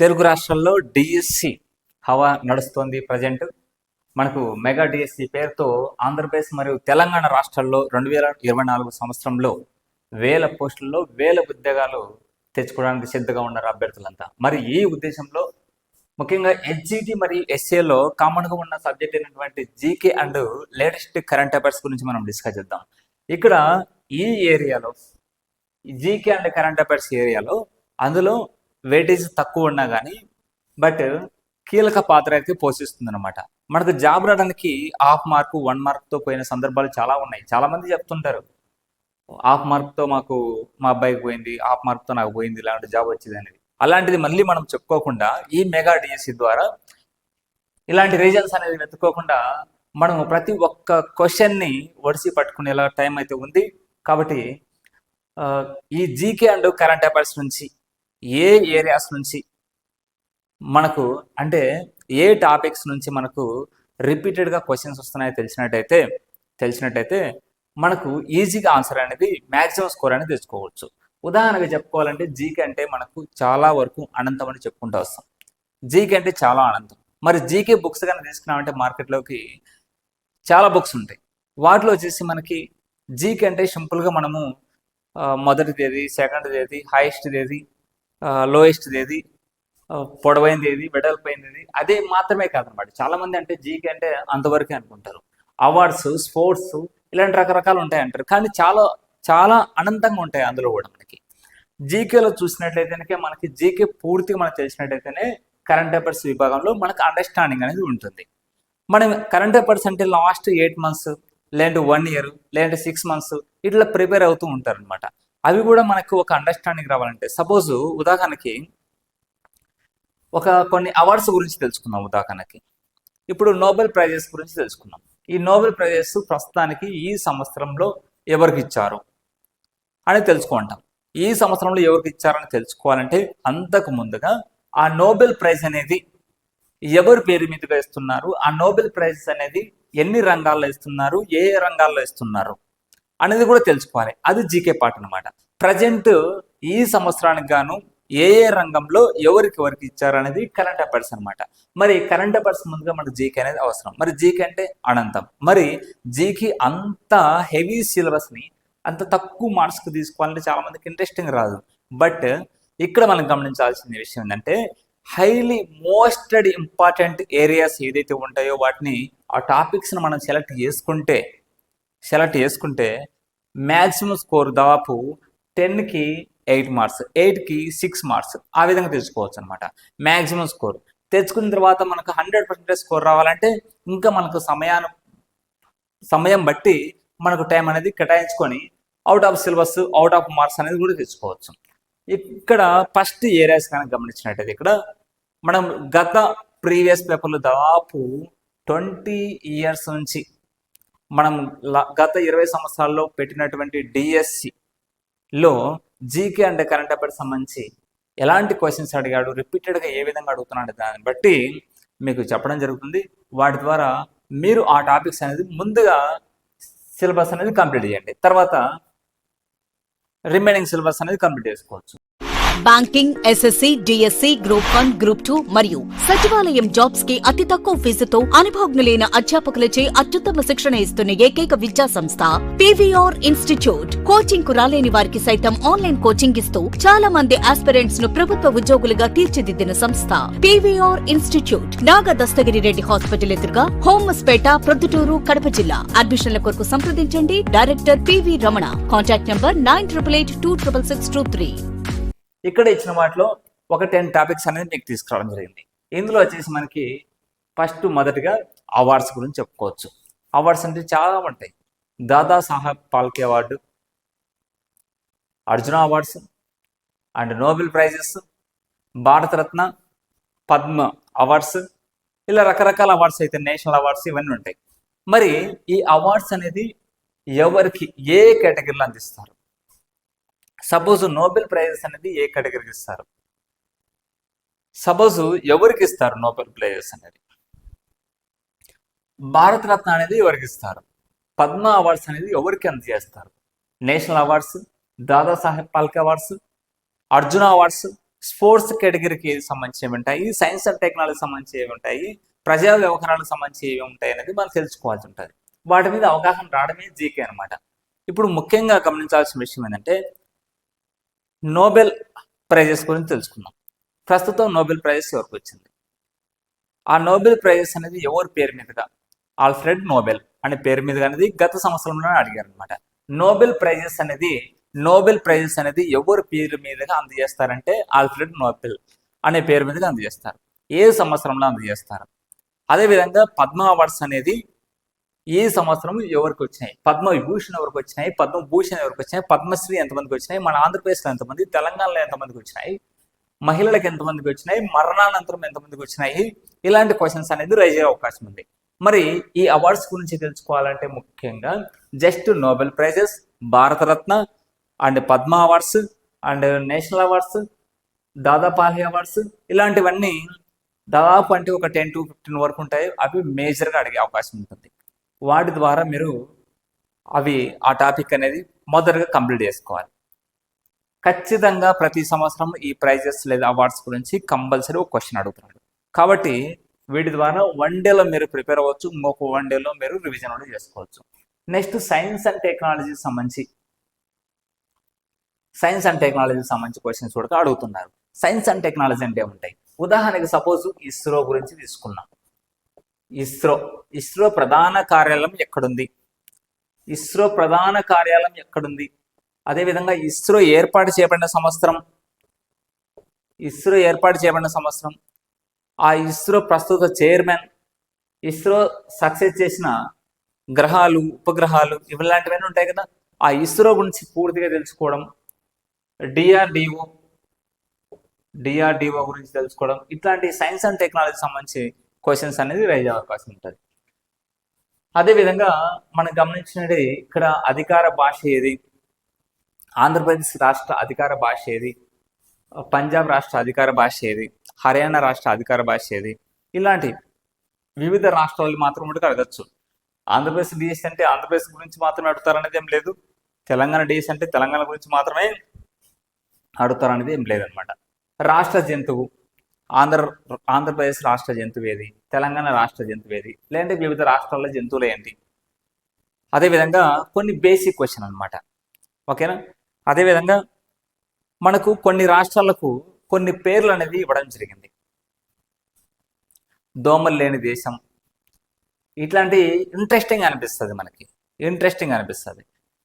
తెలుగు రాష్ట్రాల్లో డిఎస్సి హవా నడుస్తోంది ప్రజెంట్. మనకు మెగా డిఎస్సి పేరుతో ఆంధ్రప్రదేశ్ మరియు తెలంగాణ రాష్ట్రాల్లో రెండు వేల ఇరవై నాలుగు సంవత్సరంలో వేల పోస్టుల్లో వేల ఉద్యోగాలు తెచ్చుకోవడానికి సిద్ధంగా ఉన్నారు అభ్యర్థులంతా. మరి ఈ ఉద్దేశంలో ముఖ్యంగా హెచ్జిటి మరియు ఎస్ఏలో కామన్గా ఉన్న సబ్జెక్ట్ అయినటువంటి GK and latest current affairs గురించి మనం డిస్కస్ చేద్దాం. ఇక్కడ ఈ ఏరియాలో జీకే అండ్ కరెంట్ అఫైర్స్ ఏరియాలో అందులో వెయిటేజ్ తక్కువ ఉన్నా కానీ బట్ కీలక పాత్ర అయితే పోషిస్తుంది అనమాట మనకు జాబ్ రావడానికి హాఫ్ మార్క్ వన్ మార్క్తో పోయిన సందర్భాలు చాలా ఉన్నాయి. చాలా మంది చెప్తుంటారు హాఫ్ మార్క్తో మాకు మా అబ్బాయికి పోయింది హాఫ్ మార్క్తో నాకు పోయింది ఇలాంటి జాబ్ వచ్చింది అనేది. అలాంటిది మళ్ళీ మనం చెప్పుకోకుండా ఈ మెగా డిఎస్సి ద్వారా ఇలాంటి రీజన్స్ అనేది వెతుక్కోకుండా మనం ప్రతి ఒక్క క్వశ్చన్ని ఒడిసి పట్టుకునేలా టైం అయితే ఉంది. కాబట్టి ఈ జీకే అండ్ కరెంట్ అఫైర్స్ నుంచి ఏ ఏరియాస్ నుంచి మనకు అంటే ఏ టాపిక్స్ నుంచి మనకు రిపీటెడ్గా క్వశ్చన్స్ వస్తున్నాయో తెలిసినట్టయితే తెలిసినట్టయితే మనకు ఈజీగా ఆన్సర్ అనేది మ్యాక్సిమం స్కోర్ అనేది తెచ్చుకోవచ్చు. ఉదాహరణగా చెప్పుకోవాలంటే జీకే అంటే మనకు చాలా వరకు అనంతం అని చెప్పుకుంటూ వస్తాం. జీకే అంటే చాలా అనంతం. మరి జీకే బుక్స్ కానీ తీసుకున్నామంటే మార్కెట్లోకి చాలా బుక్స్ ఉంటాయి. వాటిలో వచ్చేసి మనకి జీకే అంటే సింపుల్గా మనము మొదటి మొదటిది ఏది సెకండ్ది ఏది హైయెస్ట్ది ఏది లోయెస్ట్ది ఏది పొడవైంది ఏది వెడల్పోయింది ఏది అదే మాత్రమే కాదనమాట. చాలా మంది అంటే జీకే అంటే అంతవరకే అనుకుంటారు. అవార్డ్స్ స్పోర్ట్స్ ఇలాంటి రకరకాలు ఉంటాయి అంటారు కానీ చాలా చాలా అనంతంగా ఉంటాయి అందులో కూడా మనకి. జీకేలో చూసినట్లయితే మనకి జీకే పూర్తిగా మనకు తెలిసినట్లయితేనే కరెంట్ అఫైర్స్ విభాగంలో మనకు అండర్స్టాండింగ్ అనేది ఉంటుంది. మనం కరెంట్ అఫైర్స్ అంటే లాస్ట్ ఎయిట్ మంత్స్ లేదంటే వన్ ఇయర్ లేదంటే సిక్స్ మంత్స్ ఇట్లా ప్రిపేర్ అవుతూ ఉంటారనమాట. అవి కూడా మనకు ఒక అండర్స్టాండింగ్ రావాలంటే సపోజ్ ఉదాహరణకి ఒక కొన్ని అవార్డ్స్ గురించి తెలుసుకుందాం ఉదాహరణకి. ఇప్పుడు నోబెల్ ప్రైజెస్ గురించి తెలుసుకుందాం. ఈ నోబెల్ ప్రైజెస్ ప్రస్తుతానికి ఈ సంవత్సరంలో ఎవరికి ఇచ్చారు అని తెలుసుకుంటాం. ఈ సంవత్సరంలో ఎవరికి ఇచ్చారని తెలుసుకోవాలంటే అంతకు ముందుగా ఆ నోబెల్ ప్రైజ్ అనేది ఎవరి పేరు మీదుగా ఇస్తున్నారు? ఆ నోబెల్ ప్రైజ్ అనేది ఎన్ని రంగాల్లో ఇస్తున్నారు? ఏ ఏ రంగాల్లో ఇస్తున్నారు? అనేది కూడా తెలుసుకోవాలి. అది జీకే పార్ట్ అనమాట ప్రజెంట్ ఈ సంవత్సరానికి గాను ఏ ఏ రంగంలో ఎవరికి ఎవరికి ఇచ్చారు అనేది కరెంట్ అఫైర్స్ అనమాట మరి కరెంట్ అఫైర్స్ ముందుగా మనకు జీకే అనేది అవసరం. మరి జీకే అంటే అనంతం. మరి జీకి అంత హెవీ సిలబస్ని అంత తక్కువ మార్క్స్కి తీసుకోవాలంటే చాలా మందికి ఇంట్రెస్టింగ్ రాదు. బట్ ఇక్కడ మనం గమనించాల్సిన విషయం ఏంటంటే హైలీ మోస్టెడ్ ఇంపార్టెంట్ ఏరియాస్ ఏదైతే ఉంటాయో వాటిని ఆ టాపిక్స్ని మనం సెలెక్ట్ చేసుకుంటే సెలెక్ట్ చేసుకుంటే మ్యాక్సిమం స్కోర్ దాదాపు టెన్కి ఎయిట్ మార్క్స్ ఎయిట్కి సిక్స్ మార్క్స్ ఆ విధంగా తెచ్చుకోవచ్చు అనమాట మ్యాక్సిమం స్కోర్. తెచ్చుకున్న తర్వాత మనకు హండ్రెడ్ పర్సెంటేజ్ స్కోర్ రావాలంటే ఇంకా మనకు సమయాన్ని సమయం బట్టి మనకు టైం అనేది కేటాయించుకొని out of syllabus out of marks అనేది కూడా తెచ్చుకోవచ్చు. ఇక్కడ ఫస్ట్ ఏరియాస్ కనుక గమనించినట్టయితే ఇక్కడ మనం గత ప్రీవియస్ పేపర్లు దాదాపు ట్వంటీ ఇయర్స్ నుంచి మనం గత ఇరవై సంవత్సరాల్లో పెట్టినటువంటి డిఎస్సిలో జీకే అండ్ కరెంట్ అఫైర్స్ సంబంధించి ఎలాంటి క్వశ్చన్స్ అడిగాడు రిపీటెడ్గా ఏ విధంగా అడుగుతున్నాడు దాన్ని బట్టి మీకు చెప్పడం జరుగుతుంది. వాటి ద్వారా మీరు ఆ టాపిక్స్ అనేది ముందుగా సిలబస్ అనేది కంప్లీట్ చేయండి. తర్వాత రిమైనింగ్ సిలబస్ అనేది కంప్లీట్ చేసుకోవచ్చు. Banking SSC DSC group one group two మరియు సచివాలయం జాబ్స్కి అతి తక్కువ ఫీజుతో అనుభవజ్ఞులైన అధ్యాపకులచే అత్యుత్తమ శిక్షణ ఇస్తున్న ఏకైక విద్యా సంస్థ పీవీఆర్ ఇన్స్టిట్యూట్ కోచింగ్కు రాలేని వారికి సైతం ఆన్లైన్ కోచింగ్ ఇస్తూ చాలా మంది ఆస్పిరెంట్స్ను ప్రభుత్వ ఉద్యోగులుగా తీర్చిదిద్దిన సంస్థ PVR institute Naga Dastagiri Reddy hospital ఎదురుగా హోమస్పేట ప్రొద్దుటూరు కడప జిల్లా. అడ్మిషన్ల కొరకు సంప్రదించండి. Director PV Ramana contact number nine triple eight two triple six two three ఇక్కడ ఇచ్చిన వాటిలో ఒక టెన్ టాపిక్స్ అనేది మీకు తీసుకురావడం జరిగింది. ఇందులో వచ్చేసి మనకి ఫస్ట్ మొదటిగా అవార్డ్స్ గురించి చెప్పుకోవచ్చు. అవార్డ్స్ అంటే చాలా ఉంటాయి. Dada Saheb Phalke award Arjuna awards and Nobel prizes Bharat Ratna Padma awards ఇలా రకరకాల అవార్డ్స్ అయితే నేషనల్ అవార్డ్స్ ఇవన్నీ ఉంటాయి. మరి ఈ అవార్డ్స్ అనేది ఎవరికి ఏ కేటగిరీలో అందిస్తారు? సపోజ్ నోబెల్ ప్రైజెస్ అనేది ఏ కేటగిరీకి ఇస్తారు? సపోజ్ ఎవరికి ఇస్తారు నోబెల్ ప్రైజెస్ అనేది? భారతరత్న అనేది ఎవరికి ఇస్తారు? పద్మ అవార్డ్స్ అనేది ఎవరికి అందజేస్తారు national awards Dadasaheb Phalke awards Arjuna awards sports కేటగిరీకి సంబంధించి ఉంటాయి? సైన్స్ అండ్ టెక్నాలజీ సంబంధించి ఏవి ఉంటాయి? ప్రజా వ్యవహారాలకు సంబంధించి ఏవి ఉంటాయి అనేది మనం తెలుసుకోవాల్సి ఉంటుంది. వాటి మీద అవగాహన రావడమే జీకే అన్నమాట. ఇప్పుడు ముఖ్యంగా గమనించాల్సిన విషయం ఏంటంటే నోబెల్ ప్రైజెస్ గురించి తెలుసుకుందాం. ప్రస్తుతం నోబెల్ ప్రైజెస్ ఎవరికి వచ్చింది? ఆ నోబెల్ ప్రైజెస్ అనేది ఎవరి పేరు మీదుగా ఆల్ఫ్రెడ్ నోబెల్ అనే పేరు మీదుగా అనేది గత సంవత్సరంలోనే అడిగారు అనమాట నోబెల్ ప్రైజెస్ అనేది నోబెల్ ప్రైజెస్ అనేది ఎవరి పేరు మీదుగా అందజేస్తారంటే ఆల్ఫ్రెడ్ నోబెల్ అనే పేరు మీదుగా అందజేస్తారు. ఏ సంవత్సరంలో అందజేస్తారు? అదేవిధంగా పద్మ అవార్డ్స్ అనేది ఈ సంవత్సరం ఎవరికి వచ్చినాయి పద్మవిభూషణ్ ఎవరికి వచ్చినాయి పద్మభూషణ్ ఎవరికి వచ్చినాయి పద్మశ్రీ ఎంతమందికి వచ్చినాయి మన ఆంధ్రప్రదేశ్లో ఎంతమంది? తెలంగాణలో ఎంతమందికి వచ్చినాయి మహిళలకు ఎంతమందికి వచ్చినాయి మరణానంతరం ఎంతమందికి వచ్చినాయి ఇలాంటి క్వశ్చన్స్ అనేది రైజ్ అయ్యే అవకాశం ఉంది. మరి ఈ అవార్డ్స్ గురించి తెలుసుకోవాలంటే ముఖ్యంగా just Nobel prizes Bharat Ratna and Padma awards and national awards దాదాపాహి awards ఇలాంటివన్నీ దాదాపు అంటే ఒక టెన్ టు ఫిఫ్టీన్ వరకు ఉంటాయి. అవి మేజర్గా అడిగే అవకాశం ఉంటుంది. వాటి ద్వారా మీరు అవి ఆ టాపిక్ అనేది మొదటగా కంప్లీట్ చేసుకోవాలి. ఖచ్చితంగా ప్రతి సంవత్సరం ఈ ప్రైజెస్ లేదా అవార్డ్స్ గురించి కంపల్సరీ ఒక క్వశ్చన్ అడుగుతున్నాడు. కాబట్టి వీటి ద్వారా వన్ డేలో మీరు ప్రిపేర్ అవ్వచ్చు ఇంకొక వన్ డేలో మీరు రివిజన్ కూడా చేసుకోవచ్చు. నెక్స్ట్ సైన్స్ అండ్ టెక్నాలజీకి సంబంధించి సైన్స్ అండ్ టెక్నాలజీకి సంబంధించి క్వశ్చన్స్ కూడా అడుగుతున్నారు. సైన్స్ అండ్ టెక్నాలజీ అంటే ఉంటాయి ఉదాహరణకి సపోజ్ ఇస్రో గురించి తీసుకున్నాం ఇస్రో ఇస్రో ప్రధాన కార్యాలయం ఎక్కడుంది? ఇస్రో ప్రధాన కార్యాలయం ఎక్కడుంది? అదేవిధంగా ఇస్రో ఏర్పాటు చేయబడిన సంవత్సరం? ఇస్రో ఏర్పాటు చేయబడిన సంవత్సరం? ఆ ఇస్రో ప్రస్తుత చైర్మన్ ఇస్రో సక్సెస్ చేసిన గ్రహాలు ఉపగ్రహాలు ఇలాంటివన్నీ ఉంటాయి కదా? ఆ ఇస్రో గురించి పూర్తిగా తెలుసుకోవడం డిఆర్డిఓ డిఆర్డిఓ గురించి తెలుసుకోవడం ఇట్లాంటి సైన్స్ అండ్ టెక్నాలజీ సంబంధించి క్వశ్చన్స్ అనేది రైజ్ అయ్యే అవకాశం ఉంటుంది. అదేవిధంగా మనం గమనించినది ఇక్కడ అధికార భాష ఏది? ఆంధ్రప్రదేశ్ రాష్ట్ర అధికార భాష ఏది? పంజాబ్ రాష్ట్ర అధికార భాష ఏది? హర్యానా రాష్ట్ర అధికార భాష ఏది? ఇలాంటి వివిధ రాష్ట్రాలు మాత్రం మటుకు అడగచ్చు. ఆంధ్రప్రదేశ్ డిఎస్ అంటే ఆంధ్రప్రదేశ్ గురించి మాత్రమే అడుగుతారనేది ఏం లేదు. తెలంగాణ డిఎస్ అంటే తెలంగాణ గురించి మాత్రమే అడుగుతారనేది ఏం లేదనమాట రాష్ట్ర జంతువు ఆంధ్ర ఆంధ్రప్రదేశ్ రాష్ట్ర జంతువు ఏది తెలంగాణ రాష్ట్ర జంతువు ఏది లేదంటే వివిధ రాష్ట్రాల జంతువులు ఏంటి? అదేవిధంగా కొన్ని బేసిక్ క్వశ్చన్ అనమాట ఓకేనా అదేవిధంగా మనకు కొన్ని రాష్ట్రాలకు కొన్ని పేర్లు అనేది ఇవ్వడం జరిగింది. దోమలు లేని దేశం. ఇట్లాంటి ఇంట్రెస్టింగ్ అనిపిస్తుంది మనకి. ఇంట్రెస్టింగ్ అనిపిస్తుంది.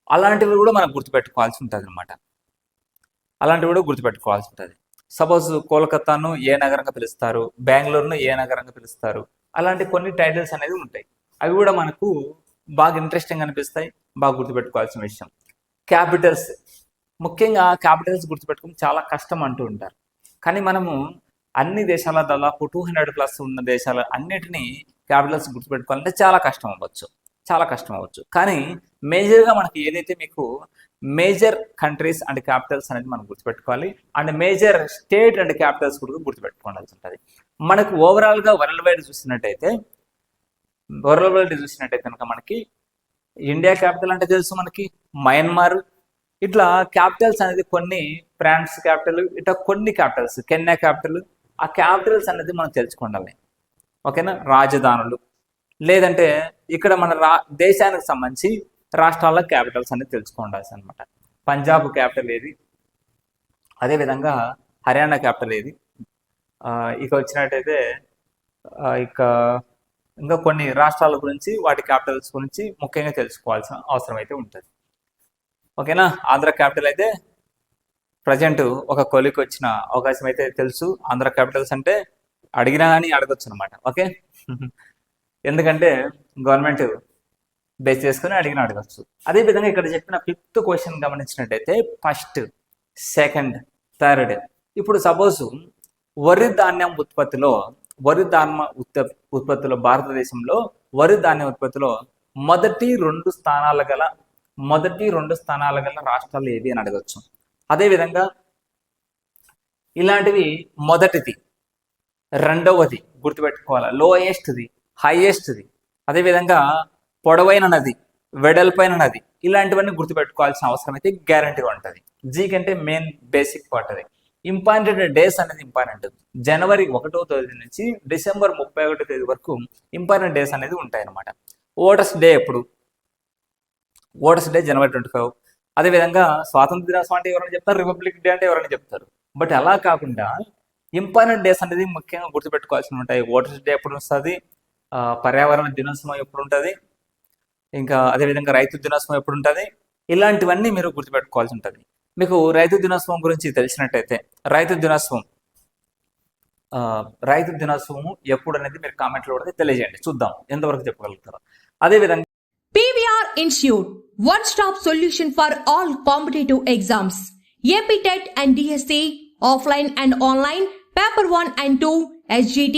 అలాంటివి కూడా మనం గుర్తుపెట్టుకోవాల్సి ఉంటుంది అనమాట అలాంటివి కూడా గుర్తుపెట్టుకోవాల్సి ఉంటుంది. సపోజ్ కోల్కతాను ఏ నగరంగా పిలుస్తారు? బెంగళూరును ఏ నగరంగా పిలుస్తారు? అలాంటి కొన్ని టైటిల్స్ అనేది ఉంటాయి. అవి కూడా మనకు బాగా ఇంట్రెస్టింగ్ అనిపిస్తాయి. బాగా గుర్తుపెట్టుకోవాల్సిన విషయం. క్యాపిటల్స్. ముఖ్యంగా క్యాపిటల్స్ గుర్తుపెట్టుకుని చాలా కష్టం అంటూ ఉంటారు. కానీ మనము అన్ని దేశాల దాదాపు టూ హండ్రెడ్ ప్లస్ ఉన్న దేశాల అన్నిటినీ క్యాపిటల్స్ గుర్తుపెట్టుకోవాలంటే చాలా కష్టం అవ్వచ్చు. చాలా కష్టం అవ్వచ్చు. కానీ మేజర్గా మనకి ఏదైతే మీకు మేజర్ కంట్రీస్ అండ్ క్యాపిటల్స్ అనేది మనం గుర్తుపెట్టుకోవాలి. And major state and capitals కూడా గుర్తుపెట్టుకోవాల్సి ఉంటుంది. మనకు ఓవరాల్గా వరల్డ్ వైడ్ చూసినట్టయితే వరల్డ్ వైడ్ చూసినట్టయితే కనుక మనకి ఇండియా క్యాపిటల్ అంటే తెలుసు మనకి మయన్మార్. ఇట్లా క్యాపిటల్స్ అనేది కొన్ని ఫ్రాన్స్ క్యాపిటల్ ఇట్లా కొన్ని క్యాపిటల్స్ కెన్యా క్యాపిటల్. ఆ క్యాపిటల్స్ అనేది మనం తెలుసుకుండాలి. ఓకేనా? రాజధానులు. లేదంటే ఇక్కడ మన రా దేశానికి సంబంధించి రాష్ట్రాల క్యాపిటల్స్ అనేది తెలుసుకోండాల్సి అనమాట పంజాబ్ క్యాపిటల్ ఏది? అదేవిధంగా హర్యానా క్యాపిటల్ ఏది? ఇక వచ్చినట్టయితే ఇక ఇంకా కొన్ని రాష్ట్రాల గురించి వాటి క్యాపిటల్స్ గురించి ముఖ్యంగా తెలుసుకోవాల్సిన అవసరం అయితే ఉంటుంది. ఓకేనా? ఆంధ్ర క్యాపిటల్ అయితే ప్రజెంట్ ఒక కొలికి వచ్చిన అవకాశం అయితే తెలుసు. ఆంధ్ర క్యాపిటల్స్ అంటే అడిగినా కానీ అడగచ్చు అనమాట ఓకే? ఎందుకంటే గవర్నమెంట్ బేస్ చేసుకుని అడిగిన అడగచ్చు. అదే విధంగా ఇక్కడ చెప్పిన ఫిఫ్త్ క్వశ్చన్ గమనించినట్టయితే ఫస్ట్ సెకండ్ థర్డ్ ఇప్పుడు సపోజ్ వరి ధాన్యం ఉత్పత్తిలో వరి ధాన్య ఉత్పత్తిలో భారతదేశంలో వరి ధాన్యం ఉత్పత్తిలో మొదటి రెండు స్థానాలు గల మొదటి రెండు స్థానాల గల రాష్ట్రాలు ఏవి అని అడగచ్చు. అదేవిధంగా ఇలాంటివి మొదటిది రెండవది గుర్తుపెట్టుకోవాలి లోయెస్ట్ది హైయెస్ట్ది అదేవిధంగా పొడవైన నది వెడల్పైన నది ఇలాంటివన్నీ గుర్తుపెట్టుకోవాల్సిన అవసరం అయితే గ్యారంటీగా ఉంటుంది. జీ కంటే మెయిన్ బేసిక్ పార్ట్ అది ఇంపార్టెంట్ డేస్ అనేది ఇంపార్టెంట్ జనవరి ఒకటో తేదీ నుంచి డిసెంబర్ ముప్పై ఒకటో తేదీ వరకు ఇంపార్టెంట్ డేస్ అనేది ఉంటాయి అన్నమాట ఓటర్స్ డే ఎప్పుడు? ఓటర్స్ డే జనవరి ట్వంటీ ఫైవ్ అదేవిధంగా స్వాతంత్ర దినోత్సవం అంటే ఎవరైనా చెప్తారు? రిపబ్లిక్ డే అంటే ఎవరైనా చెప్తారు? బట్ అలా కాకుండా ఇంపార్టెంట్ డేస్ అనేది ముఖ్యంగా గుర్తుపెట్టుకోవాల్సి ఉంటాయి. ఓటర్స్ డే ఎప్పుడు వస్తుంది? పర్యావరణ దినోత్సవం ఎప్పుడు ఉంటుంది? ఇంకా అదేవిధంగా రైతు దినోత్సవం ఎప్పుడు ఉంటుంది ఇలాంటివన్నీ మీరు గుర్తుపెట్టుకోవాల్సి ఉంటుంది మీకు రైతు దినోత్సవం గురించి తెలిసినట్టయితే రైతు దినోత్సవం రైతు దినోత్సవం ఎప్పుడు అనేది మీరు కామెంట్లో కూడా తెలియజేయండి. చూద్దాం ఎంతవరకు చెప్పగలుగుతారు. అదేవిధంగా PVR institute one stop solution for all competitive exams. AP TET and DSC, offline and online, paper 1 and 2, SGT,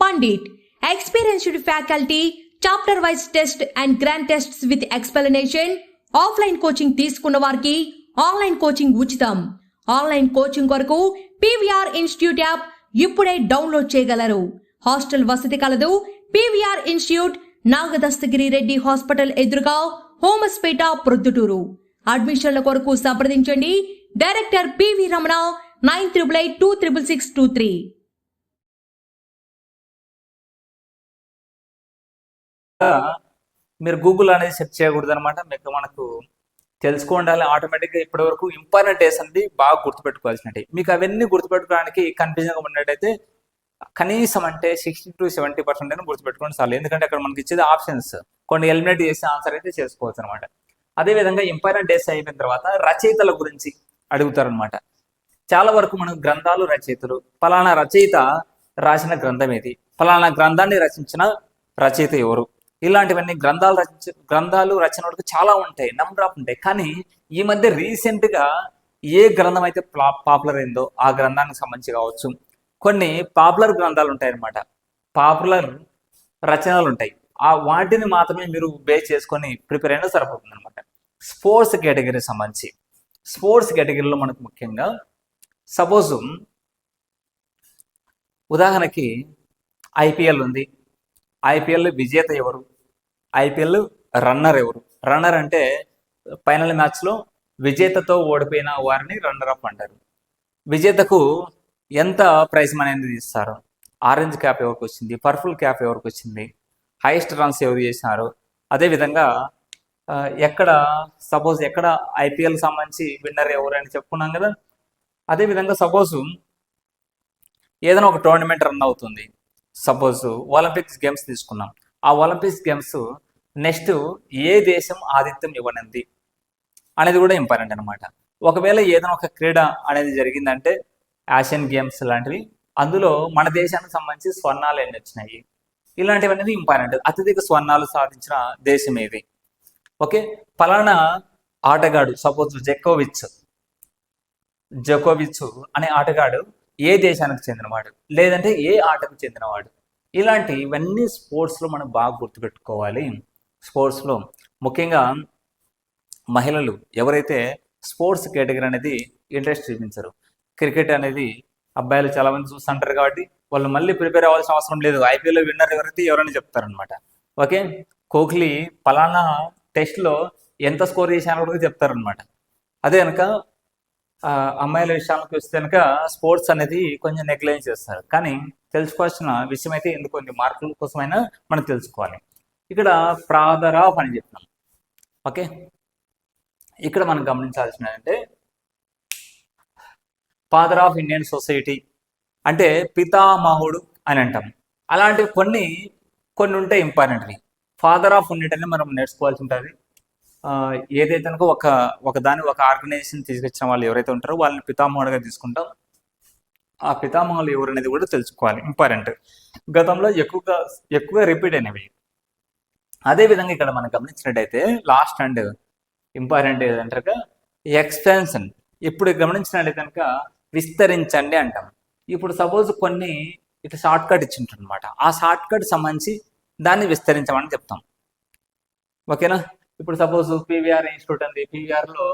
Pandit. Pandit. Faculty chapter wise test and grand tests with explanation offline coaching తీసుకున్న వారికి online coaching ఉచితం. Online coaching కొరకు PVR institute app ఇప్పుడే download చేయగలరు. Hostel వసతి కలదు PVR institute Nagadastagiri Reddy hospital ఎదురుగా హోమస్పేట ప్రొద్దుటూరు. అడ్మిషన్ల కొరకు సంప్రదించండి. Director PV Ramana nine triple eight two triple six two three మీరు గూగుల్ అనేది సెర్చ్ చేయకూడదు అనమాట మీకు మనకు తెలుసుకోండాలి. ఆటోమేటిక్గా ఇప్పటి వరకు ఇంపార్టెంట్ డేస్ అనేది బాగా గుర్తుపెట్టుకోవాల్సినవి. మీకు అవన్నీ గుర్తుపెట్టుకోవడానికి కన్ఫ్యూజన్గా ఉన్నట్టయితే కనీసం అంటే సిక్స్టీ టు సెవెంటీ పర్సెంట్ అయినా గుర్తుపెట్టుకోండి చాలు. ఎందుకంటే అక్కడ మనకి ఇచ్చేది ఆప్షన్స్ కొన్ని ఎలిమినేట్ చేసి ఆన్సర్ అయితే చేసుకోవచ్చు అనమాట అదేవిధంగా ఇంపార్టెంట్ డేస్ అయిపోయిన తర్వాత రచయితల గురించి అడుగుతారనమాట చాలా వరకు మనం గ్రంథాలు రచయితలు ఫలానా రచయిత రాసిన గ్రంథం ఏది? ఫలానా గ్రంథాన్ని రచించిన రచయిత ఎవరు? ఇలాంటివన్నీ గ్రంథాలు రచ గ్రంథాలు రచనలకు చాలా ఉంటాయి నంబర్ ఆఫ్ ఉంటాయి. కానీ ఈ మధ్య రీసెంట్గా ఏ గ్రంథం అయితే పాపులర్ అయిందో ఆ గ్రంథానికి సంబంధించి కావచ్చు కొన్ని పాపులర్ గ్రంథాలు ఉంటాయి అన్నమాట పాపులర్ రచనలు ఉంటాయి. ఆ వాటిని మాత్రమే మీరు బేస్ చేసుకొని ప్రిపేర్ అయినా సరిపోతుంది అనమాట స్పోర్ట్స్ కేటగిరీ సంబంధించి. స్పోర్ట్స్ కేటగిరీలో మనకు ముఖ్యంగా సపోజ్ ఉదాహరణకి ఐపీఎల్ ఉంది. ఐపీఎల్ విజేత ఎవరు? ఐపీఎల్ రన్నర్ ఎవరు? రన్నర్ అంటే ఫైనల్ మ్యాచ్లో విజేతతో ఓడిపోయిన వారిని రన్నర్ అప్ అంటారు. విజేతకు ఎంత ప్రైజ్ మనీ అనేది ఇస్తారు? ఆరెంజ్ క్యాప్ ఎవరికి వచ్చింది? పర్పుల్ క్యాప్ ఎవరికి వచ్చింది? హైయెస్ట్ రన్స్ ఎవరు చేసినారు? అదేవిధంగా ఎక్కడ సపోజ్ ఎక్కడ ఐపీఎల్ సంబంధించి విన్నర్ ఎవరు అని చెప్పుకున్నాం కదా? అదేవిధంగా సపోజ్ ఏదైనా ఒక టోర్నమెంట్ రన్ అవుతుంది. సపోజ్ ఒలింపిక్స్ గేమ్స్ తీసుకున్నాం. ఆ ఒలింపిక్స్ గేమ్స్ నెక్స్ట్ ఏ దేశం ఆతిథ్యం ఇవ్వనుంది అనేది కూడా ఇంపార్టెంట్ అనమాట ఒకవేళ ఏదైనా ఒక క్రీడ అనేది జరిగిందంటే ఆసియన్ గేమ్స్ లాంటివి అందులో మన దేశానికి సంబంధించి స్వర్ణాలు ఎన్ని వచ్చినాయి? ఇలాంటివి అనేది ఇంపార్టెంట్. అత్యధిక స్వర్ణాలు సాధించిన దేశం ఏది? ఓకే ఫలానా ఆటగాడు సపోజ్ జెకోవిచ్ జకోవిచ్ అనే ఆటగాడు ఏ దేశానికి చెందినవాడు? లేదంటే ఏ ఆటకు చెందినవాడు? ఇలాంటి ఇవన్నీ స్పోర్ట్స్లో మనం బాగా గుర్తుపెట్టుకోవాలి. స్పోర్ట్స్లో. ముఖ్యంగా మహిళలు ఎవరైతే స్పోర్ట్స్ కేటగిరీ అనేది ఇంట్రెస్ట్ చూపించరు. క్రికెట్ అనేది అబ్బాయిలు చాలా మంది చూస్తుంటారు కాబట్టి వాళ్ళు మళ్ళీ ప్రిపేర్ అవ్వాల్సిన అవసరం లేదు. ఐపీఎల్ విన్నర్ ఎవరైతే ఎవరైనా చెప్తారనమాట ఓకే? కోహ్లీ పలానా టెస్ట్లో ఎంత స్కోర్ చేశానో కూడా చెప్తారనమాట అదే కనుక అమ్మాయిల విషయానికి వస్తే కనుక స్పోర్ట్స్ అనేది కొంచెం నెగ్లెక్ట్ చేస్తారు. కానీ తెలుసుకోవాల్సిన విషయం అయితే ఎందుకు కొన్ని మార్కుల కోసమైనా మనం తెలుసుకోవాలి. ఇక్కడ ప్రాదర్ ఆఫ్ అని చెప్తున్నాం ఓకే? ఇక్కడ మనం గమనించాల్సిన అంటే ఫాదర్ ఆఫ్ ఇండియన్ సొసైటీ అంటే పితామహుడు అని అంటాం. అలాంటివి కొన్ని కొన్ని ఉంటాయి ఇంపార్టెంట్వి ఫాదర్ ఆఫ్ ఉండేటని మనం నేర్చుకోవాల్సి ఉంటుంది. ఏదైతే అనుకో ఒక ఒక దాన్ని ఒక ఆర్గనైజేషన్ తీసుకొచ్చిన వాళ్ళు ఎవరైతే ఉంటారో వాళ్ళని పితామహుడుగా తీసుకుంటాం. ఆ పితామహులు ఎవరు అనేది కూడా తెలుసుకోవాలి. ఇంపార్టెంట్ గతంలో ఎక్కువగా ఎక్కువగా రిపీట్ అయినవి. అదేవిధంగా ఇక్కడ మనం గమనించినట్టయితే లాస్ట్ అండ్ ఇంపార్టెంట్ ఏదంటారు ఎక్స్పెన్షన్ ఇప్పుడు గమనించినట్లయితే కనుక విస్తరించండి అంటాం. ఇప్పుడు సపోజ్ కొన్ని ఇట్లా షార్ట్ కట్ ఇచ్చింటారు అనమాట ఆ షార్ట్ కట్ సంబంధించి దాన్ని విస్తరించమని చెప్తాం. ఓకేనా? ఇప్పుడు సపోజ్ పీవీఆర్ ఇన్స్టిట్యూట్ ఉంది పీవీఆర్లో లో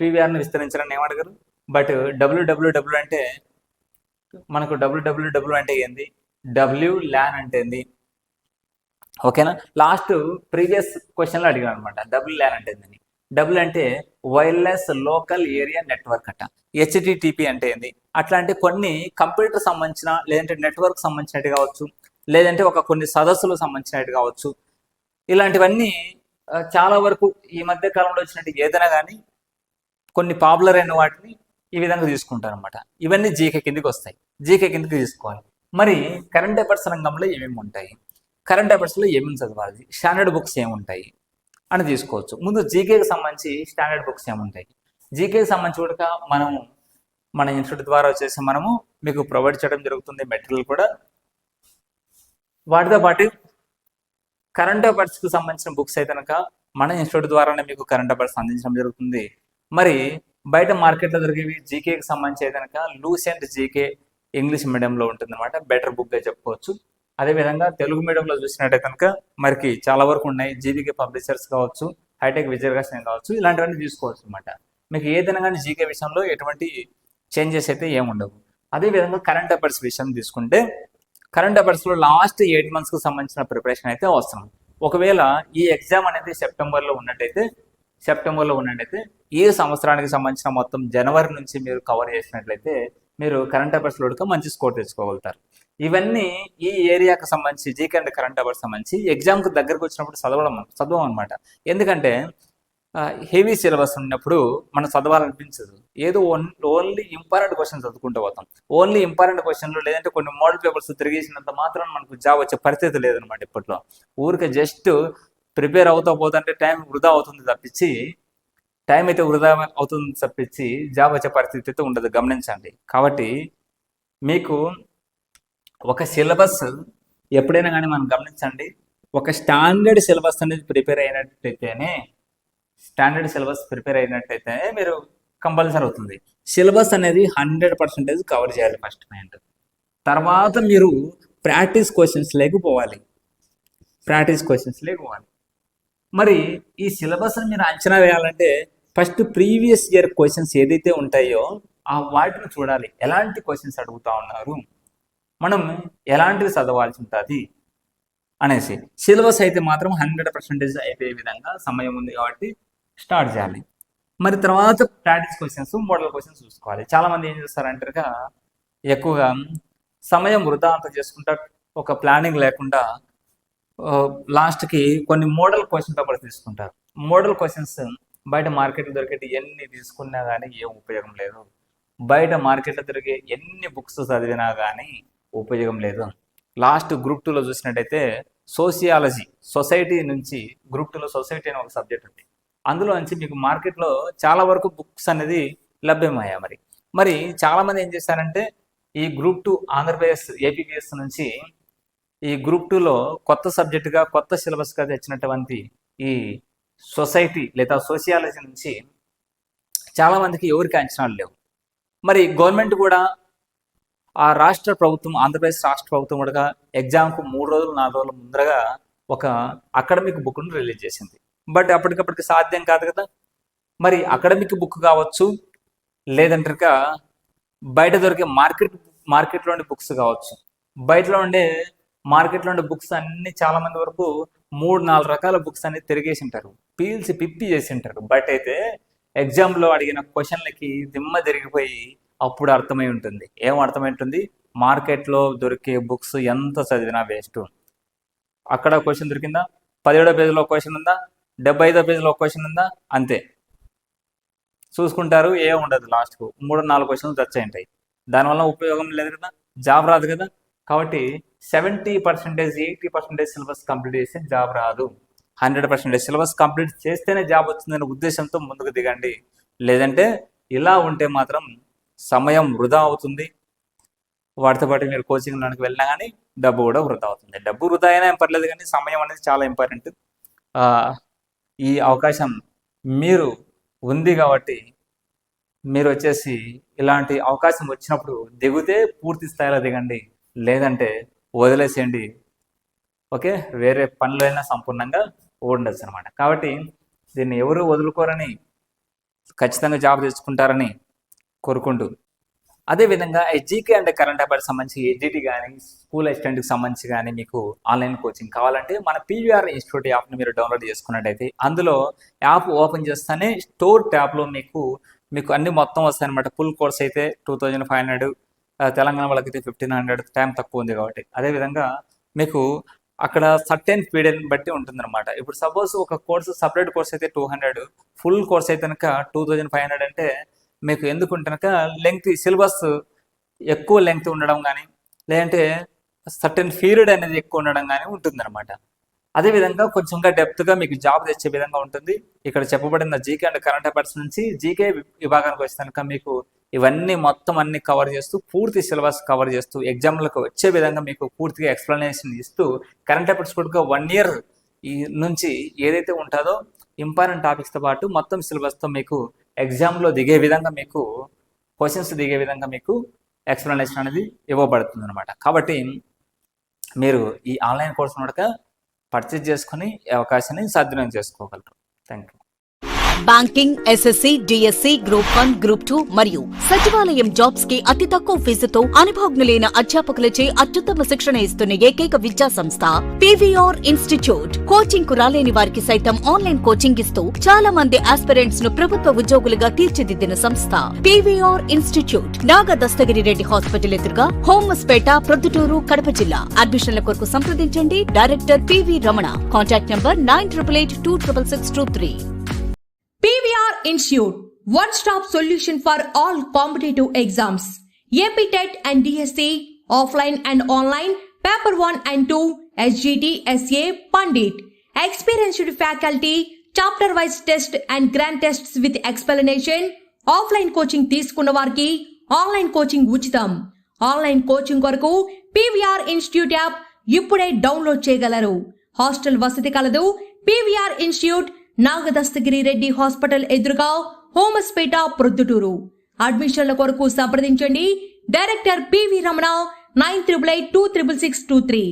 పీవీఆర్ని విస్తరించాలని ఏమడగరు బట్ డబ్ల్యూడబ్ల్యూడబ్ల్యూ అంటే మనకు డబ్ల్యూడబ్ల్యూడబ్ల్యూ అంటే ఏంది? డబ్ల్యూ ల్యాన్ అంటే ఏంది? ఓకేనా? లాస్ట్ ప్రీవియస్ క్వశ్చన్లో అడిగాను అనమాట. డబుల్ ల్యాన్ అంటే ఏందని? డబుల్ అంటే వైర్లెస్ లోకల్ ఏరియా నెట్వర్క్ అట. హెచ్డిటిపి అంటే ఏంది? అట్లాంటి కొన్ని కంప్యూటర్ సంబంధించిన లేదంటే నెట్వర్క్ సంబంధించినట్టు కావచ్చు లేదంటే ఒక కొన్ని సదస్సులకు సంబంధించినట్టు కావచ్చు ఇలాంటివన్నీ చాలా వరకు ఈ మధ్య కాలంలో వచ్చినట్టు ఏదైనా కానీ కొన్ని పాపులర్ అయిన వాటిని ఈ విధంగా తీసుకుంటారు అనమాట. ఇవన్నీ జీకే కిందకి వస్తాయి. జీకే కిందకి తీసుకోవాలి. మరి కరెంట్ అఫైర్స్ రంగంలో ఏమేమి ఉంటాయి? కరెంట్ అఫైర్స్లో ఏమేమి చదవాలి? స్టాండర్డ్ బుక్స్ ఏముంటాయి? అని తీసుకోవచ్చు. ముందు జీకేకి సంబంధించి స్టాండర్డ్ బుక్స్ ఏముంటాయి? జీకేకి సంబంధించి కూడా మనము మన ఇన్స్టిట్యూట్ ద్వారా వచ్చేసి మనము మీకు ప్రొవైడ్ చేయడం జరుగుతుంది. మెటీరియల్ కూడా. వాటితో పాటు కరెంట్ అఫైర్స్కి సంబంధించిన బుక్స్ అయితే కనుక మన ఇన్స్టిట్యూట్ ద్వారానే మీకు కరెంట్ అఫైర్స్ అందించడం జరుగుతుంది. మరి బయట మార్కెట్లో దొరికేవి జీకేకి సంబంధించి అయితే కనుక లూసెంట్ జీకే ఇంగ్లీష్ మీడియంలో ఉంటుంది అనమాట బెటర్ బుక్గా చెప్పుకోవచ్చు. అదేవిధంగా తెలుగు మీడియంలో చూసినట్టయితే కనుక మరికి చాలా వరకు ఉన్నాయి. జీవికే పబ్లిషర్స్ కావచ్చు హైటెక్ విజయదర్శనం కావచ్చు ఇలాంటివన్నీ తీసుకోవచ్చు అనమాట మీకు ఏదైనా కానీ జీకే విషయంలో ఎటువంటి చేంజెస్ అయితే ఏముండవు అదేవిధంగా కరెంట్ అఫైర్స్ విషయం తీసుకుంటే కరెంట్ అఫైర్స్లో లాస్ట్ ఎయిట్ మంత్స్కి సంబంధించిన ప్రిపరేషన్ అయితే అవసరం. ఒకవేళ ఈ ఎగ్జామ్ అనేది సెప్టెంబర్లో ఉన్నట్టయితే సెప్టెంబర్లో ఉన్నట్టయితే ఈ సంవత్సరానికి సంబంధించిన మొత్తం జనవరి నుంచి మీరు కవర్ చేసినట్లయితే మీరు కరెంట్ అఫైర్స్లో మంచి స్కోర్ తెచ్చుకోగలుగుతారు. ఇవన్నీ ఈ ఏరియాకు సంబంధించి జీకే అండ్ కరెంట్ అవర్స్ సంబంధించి ఎగ్జామ్కి దగ్గరకు వచ్చినప్పుడు చదవడం చదవం అనమాట ఎందుకంటే హెవీ సిలబస్ ఉన్నప్పుడు మనం చదవాలనిపించదు. ఏదో ఓన్లీ ఇంపార్టెంట్ క్వశ్చన్ చదువుకుంటూ పోతాం. ఓన్లీ ఇంపార్టెంట్ క్వశ్చన్లు లేదంటే కొన్ని మోడల్ పేపర్స్ తిరిగేసినంత మాత్రం మనకు జాబ్ వచ్చే పరిస్థితి లేదనమాట ఇప్పట్లో. ఊరికే జస్ట్ ప్రిపేర్ అవుతా పోతుంటే టైం వృధా అవుతుంది తప్పించి టైం అయితే వృధా అవుతుంది తప్పించి జాబ్ వచ్చే పరిస్థితి అయితే ఉండదు. గమనించండి. కాబట్టి మీకు ఒక సిలబస్ ఎప్పుడైనా కానీ మనం గమనించండి ఒక స్టాండర్డ్ సిలబస్ అనేది ప్రిపేర్ అయినట్టయితేనే స్టాండర్డ్ సిలబస్ ప్రిపేర్ అయినట్టయితే మీరు కంపల్సరీ అవుతుంది. సిలబస్ అనేది హండ్రెడ్ పర్సెంటేజ్ కవర్ చేయాలి ఫస్ట్ పాయింట్ తర్వాత మీరు ప్రాక్టీస్ క్వశ్చన్స్ లేకపోవాలి. ప్రాక్టీస్ క్వశ్చన్స్ లేకపోవాలి. మరి ఈ సిలబస్ని మీరు అంచనా వేయాలంటే ఫస్ట్ ప్రీవియస్ ఇయర్ క్వశ్చన్స్ ఏదైతే ఉంటాయో ఆ వాటిని చూడాలి. ఎలాంటి క్వశ్చన్స్ అడుగుతా ఉన్నారు? మనం ఎలాంటివి చదవాల్సి ఉంటుంది అనేసి. సిలబస్ అయితే మాత్రం హండ్రెడ్ పర్సెంటేజ్ అయిపోయే విధంగా సమయం ఉంది కాబట్టి స్టార్ట్ చేయాలి. మరి తర్వాత ప్రాక్టీస్ క్వశ్చన్స్ మోడల్ క్వశ్చన్స్ చూసుకోవాలి. చాలా మంది ఏం చేస్తారంటారుగా ఎక్కువగా సమయం వృధా అంత చేసుకుంటా ఒక ప్లానింగ్ లేకుండా లాస్ట్కి కొన్ని మోడల్ క్వశ్చన్ పేపర్స్ తీసుకుంటారు. మోడల్ క్వశ్చన్స్ బయట మార్కెట్లో దొరికేటి ఎన్ని తీసుకున్నా కానీ ఏం ఉపయోగం లేదు. బయట మార్కెట్లో దొరికే ఎన్ని బుక్స్ చదివినా కానీ ఉపయోగం లేదు. లాస్ట్ గ్రూప్ టూలో చూసినట్టయితే సోషియాలజీ సొసైటీ నుంచి గ్రూప్ టూలో సొసైటీ అనే ఒక సబ్జెక్ట్ ఉంది. అందులో నుంచి మీకు మార్కెట్లో చాలా వరకు బుక్స్ అనేది లభ్యమయ్యాయి మరి. మరి చాలామంది ఏం చేశారంటే ఈ గ్రూప్ టూ ఆంధ్రప్రదేశ్ ఏపీపీఎస్ నుంచి ఈ గ్రూప్ టూలో కొత్త సబ్జెక్టుగా కొత్త సిలబస్గా తెచ్చినటువంటి ఈ సొసైటీ లేదా సోషియాలజీ నుంచి చాలామందికి ఎవరికి అంచనాలు లేవు. మరి గవర్నమెంట్ కూడా ఆ రాష్ట్ర ప్రభుత్వం ఆంధ్రప్రదేశ్ రాష్ట్ర ప్రభుత్వం కూడా ఎగ్జామ్కు మూడు రోజులు నాలుగు రోజుల ముందరగా ఒక అకాడమిక్ బుక్ను రిలీజ్ చేసింది. బట్ అప్పటికప్పటికి సాధ్యం కాదు కదా. మరి అకాడమిక్ బుక్ కావచ్చు లేదంటే బయట దొరికే మార్కెట్ మార్కెట్లో ఉండే బుక్స్ కావచ్చు. బయటలో ఉండే మార్కెట్లో ఉండే బుక్స్ అన్ని చాలా మంది వరకు మూడు నాలుగు రకాల బుక్స్ అనేది తిరిగేసి ఉంటారు. పీల్చి పిప్పి చేసి ఉంటారు. బట్ అయితే ఎగ్జామ్లో అడిగిన క్వశ్చన్లకి దిమ్మ జరిగిపోయి అప్పుడు అర్థమై ఉంటుంది. ఏం అర్థమై ఉంటుంది? మార్కెట్లో దొరికే బుక్స్ ఎంత చదివినా వేస్ట్. అక్కడ క్వశ్చన్ దొరికిందా? పదిహేడో పేజీలో క్వశ్చన్ ఉందా? డెబ్బై ఐదో పేజీలో క్వశ్చన్ ఉందా? అంతే. చూసుకుంటారు ఏం ఉండదు లాస్ట్కు. మూడు నాలుగు క్వశ్చన్లు టచ్ అయి ఉంటాయి దానివల్ల ఉపయోగం లేదు కదా? జాబ్ రాదు కదా? కాబట్టి seventy percentage eighty percentage syllabus complete చేస్తే జాబ్ రాదు. హండ్రెడ్ పర్సెంటేజ్ సిలబస్ కంప్లీట్ చేస్తేనే జాబ్ వస్తుందనే ఉద్దేశంతో ముందుకు దిగండి. లేదంటే ఇలా ఉంటే మాత్రం సమయం వృధా అవుతుంది. వాటితో పాటు మీరు కోచింగ్ దానికి వెళ్ళినా కానీ డబ్బు కూడా వృధా అవుతుంది. డబ్బు వృధా అయినా ఏం పర్లేదు కానీ సమయం అనేది చాలా ఇంపార్టెంట్ ఈ అవకాశం మీరు ఉంది కాబట్టి మీరు వచ్చేసి ఇలాంటి అవకాశం వచ్చినప్పుడు దిగితే పూర్తి స్థాయిలో దిగండి. లేదంటే వదిలేసేయండి. ఓకే? వేరే పనులైనా సంపూర్ణంగా ఉండొచ్చు అనమాట కాబట్టి దీన్ని ఎవరు వదులుకోరని ఖచ్చితంగా జాబ్ తెచ్చుకుంటారని కోరుకుంటూ అదేవిధంగా ఎస్జీకే అండ్ కరెంట్ అఫైర్స్ సంబంధించి ఎడ్జిటి కానీ స్కూల్ అసిస్టెంట్కి సంబంధించి కానీ మీకు ఆన్లైన్ కోచింగ్ కావాలంటే మన పీవీఆర్ ఇన్స్టిట్యూట్ యాప్ని మీరు డౌన్లోడ్ చేసుకున్నట్టయితే అందులో యాప్ ఓపెన్ చేస్తేనే స్టోర్ ట్యాబ్లో మీకు మీకు అన్ని మొత్తం వస్తాయన్నమాట. ఫుల్ కోర్స్ అయితే two thousand five hundred Telangana వాళ్ళకైతే ఫిఫ్టీన్ హండ్రెడ్ టైం తక్కువ ఉంది కాబట్టి. అదేవిధంగా మీకు అక్కడ సర్టెన్ పీరియడ్ బట్టి ఉంటుందన్నమాట. ఇప్పుడు సపోజ్ ఒక కోర్సు సపరేట్ కోర్స్ అయితే టూ హండ్రెడ్ ఫుల్ కోర్స్ అయితే కనుక టూ థౌజండ్ ఫైవ్ హండ్రెడ్ అంటే మీకు ఎందుకుంటే కనుక లెంగ్త్ సిలబస్ ఎక్కువ లెంగ్త్ ఉండడం కానీ లేదంటే సర్టెన్ పీరియడ్ అనేది ఎక్కువ ఉండడం కానీ ఉంటుందన్నమాట. అదేవిధంగా కొంచెంగా డెప్త్గా మీకు జాబ్ తెచ్చే విధంగా ఉంటుంది. ఇక్కడ చెప్పబడిన జీకే అండ్ కరెంట్ అఫైర్స్ నుంచి జీకే విభాగానికి వస్తే కనుక మీకు ఇవన్నీ మొత్తం అన్ని కవర్ చేస్తూ పూర్తి సిలబస్ కవర్ చేస్తూ ఎగ్జామ్లకు వచ్చే విధంగా మీకు పూర్తిగా ఎక్స్ప్లెనేషన్ ఇస్తూ కరెంట్ అఫైర్స్ కూడా వన్ ఇయర్ ఈ నుంచి ఏదైతే ఉంటుందో ఇంపార్టెంట్ టాపిక్స్తో పాటు మొత్తం సిలబస్తో మీకు ఎగ్జామ్లో దిగే విధంగా మీకు క్వశ్చన్స్ దిగే విధంగా మీకు ఎక్స్ప్లెనేషన్ అనేది ఇవ్వబడుతుంది అనమాట కాబట్టి మీరు ఈ ఆన్లైన్ కోర్స్ నడక పర్చేజ్ చేసుకుని అవకాశాన్ని సద్వినియోగం చేసుకోగలరు. Thank you banking SSC DSC group one group two మరియు సచివాలయం జాబ్స్కి అతి తక్కువ ఫీజుతో అనుభవజ్ఞులైన అధ్యాపకులచే అత్యుత్తమ శిక్షణ ఇస్తున్న ఏకైక విద్యా సంస్థ పివిఆర్ ఇన్స్టిట్యూట్ కోచింగ్కు రాలేని వారికి సైతం ఆన్లైన్ కోచింగ్ ఇస్తూ చాలా మంది ఆస్పిరెంట్స్ను ప్రభుత్వ ఉద్యోగులుగా తీర్చిదిద్దిన సంస్థ PVR institute Naga Dastagiri Reddy hospital ఎదురుగా హోమస్పేట ప్రొద్దుటూరు కడప జిల్లా. అడ్మిషన్ల కొరకు సంప్రదించండి. Director PV Ramana contact number nine triple eight two triple six two three PVR institute one stop solution for all competitive exams AP TET and DSC offline and online paper one and two SGT SA Pandit experienced faculty chapter wise test and grand tests with explanation offline coaching తీసుకున్న వారికి online coaching ఉచితం online coaching కొరకు PVR institute app ఇప్పుడే download చేయగలరు hostel వసతి కలదు PVR institute Nagadastagiri Reddy hospital ఎదురుగా హోమస్పేట ప్రొద్దుటూరు. అడ్మిషన్ల కొరకు సంప్రదించండి. Director PV Ramana nine triple eight two triple six two three